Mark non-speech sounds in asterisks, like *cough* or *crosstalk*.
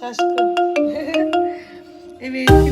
Şaşkın. *laughs* evet